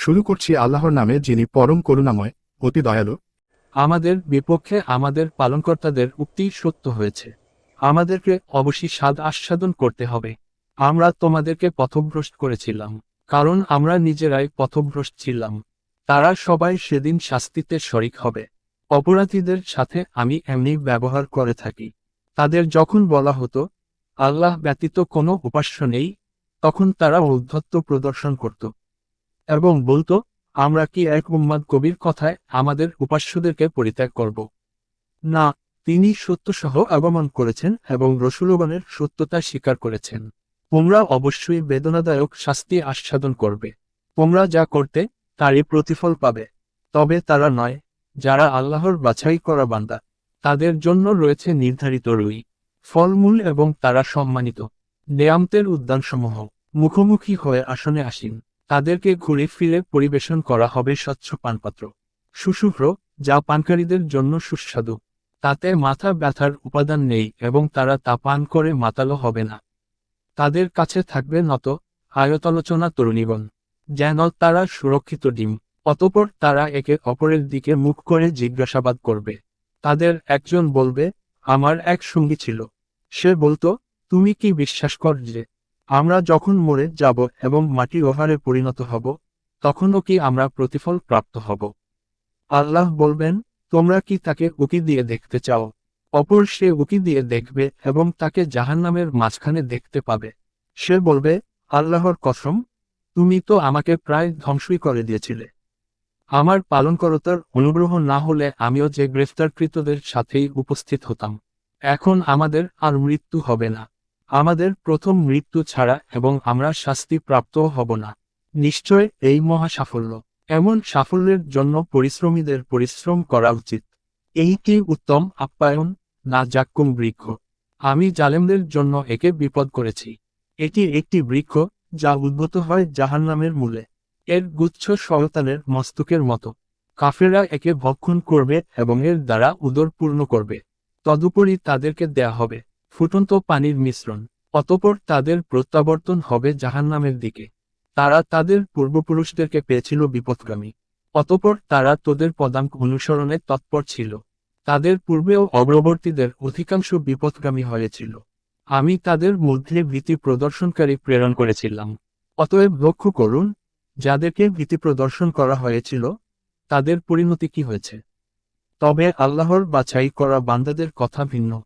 শুরু করছি আল্লাহর নামে যিনি পরম করুণাময়, অতি দয়ালু। আমাদের বিপক্ষে আমাদের পালনকর্তাদের উক্তি সত্য হয়েছে। আমাদেরকে অবশ্যই স্বাদ আস্বাদন করতে হবে। আমরা তোমাদেরকে পথভ্রষ্ট করেছিলাম, কারণ আমরা নিজেরাই পথভ্রষ্ট ছিলাম। তারা সবাই সেদিন শাস্তিতে শরিক হবে। অপরাধীদের সাথে আমি এমনি ব্যবহার করে থাকি। তাদের যখন বলা হতো, আল্লাহ ব্যতীত কোনো উপাস্য নেই, তখন তারা ঔদ্ধত্য প্রদর্শন করত। এবং বলতো, আমরা কি এক উম্মাদ কবির কথায় আমাদের উপাস্যদেরকে পরিত্যাগ করব? না, তিনি সত্যসহ আগমন করেছেন এবং রসুলগণের সত্যতা স্বীকার করেছেন। তোমরা অবশ্যই বেদনাদায়ক শাস্তি আস্বাদন করবে। তোমরা যা করতে, তারই প্রতিফল পাবে। তবে তারা নয়, যারা আল্লাহর বাছাই করা বান্দা, তাদের জন্য রয়েছে নির্ধারিত রুই, ফলমূল এবং তারা সম্মানিত। নেয়ামতের উদ্যানসমূহ মুখোমুখি হয়ে আসনে আসীন। তাদেরকে ঘুরে ফিরে পরিবেশন করা হবে স্বচ্ছ পানপাত্র। সুশুভ্র, যা পানকারীদের জন্য সুস্বাদু। তাতে মাথা ব্যথার উপাদান নেই এবং তারা তা পান করে মাতালো হবে না। তাদের কাছে থাকবে নত, আয়তলোচনা তরুণীগণ, যেন তারা সুরক্ষিত ডিম। অতপর তারা একে অপরের দিকে মুখ করে জিজ্ঞাসাবাদ করবে। তাদের একজন বলবে, আমার এক সঙ্গী ছিল। সে বলতো, তুমি কি বিশ্বাস কর যে আমরা যখন মরে যাব এবং মাটি ওহারে পরিণত হব, তখনও কি আমরা প্রতিফল প্রাপ্ত হব? আল্লাহ বলবেন, তোমরা কি তাকে উকি দিয়ে দেখতে চাও? অপর সে উকি দিয়ে দেখবে এবং তাকে জাহান্নামের মাঝখানে দেখতে পাবে। সে বলবে, আল্লাহর কসম, তুমি তো আমাকে প্রায় ধ্বংসই করে দিয়েছিলে। আমার পালনকরতার অনুগ্রহ না হলে আমিও যে গ্রেফতারকৃতদের সাথেই উপস্থিত হতাম। এখন আমাদের আর মৃত্যু হবে না। আমাদের প্রথম মৃত্যু ছাড়া এবং আমরা শাস্তি প্রাপ্তও হব না। নিশ্চয় এই মহা সাফল্য এমন সাফল্যের জন্য পরিশ্রমীদের পরিশ্রম করা উচিত। এই কি উত্তম আপ্যায়ন? না জাক্কুম বৃক্ষ। আমি জালেমদের জন্য একে বিপদ করেছি। এটি একটি বৃক্ষ যা উদ্ভূত হয় জাহান্নামের মূলে। এর গুচ্ছ শয়তানের মস্তকের মতো। কাফেরা একে ভক্ষণ করবে এবং এর দ্বারা উদর পূর্ণ করবে। তদুপরি তাদেরকে দেয়া হবে। ফুটন্ত পানির মিশ্রণ, অতপর তাদের প্রত্যাবর্তন হবে জাহান্নামের দিকে। তারা তাদের পূর্বপুরুষদেরকে পেয়েছিল বিপদগামী অতপর তারা তোদের পদাঙ্ক অনুসরণে তৎপর ছিল। তাদের পূর্বেও অগ্রবর্তীদের অধিকাংশ বিপদগামী হয়েছিল। আমি তাদের মধ্যে ভীতি প্রদর্শনকারী প্রেরণ করেছিলাম। অতএব লক্ষ্য করুন, যাদেরকে ভীতি প্রদর্শন করা হয়েছিল, তাদের পরিণতি কি হয়েছে? তবে আল্লাহর বাছাই করা বান্দাদের কথা ভিন্ন।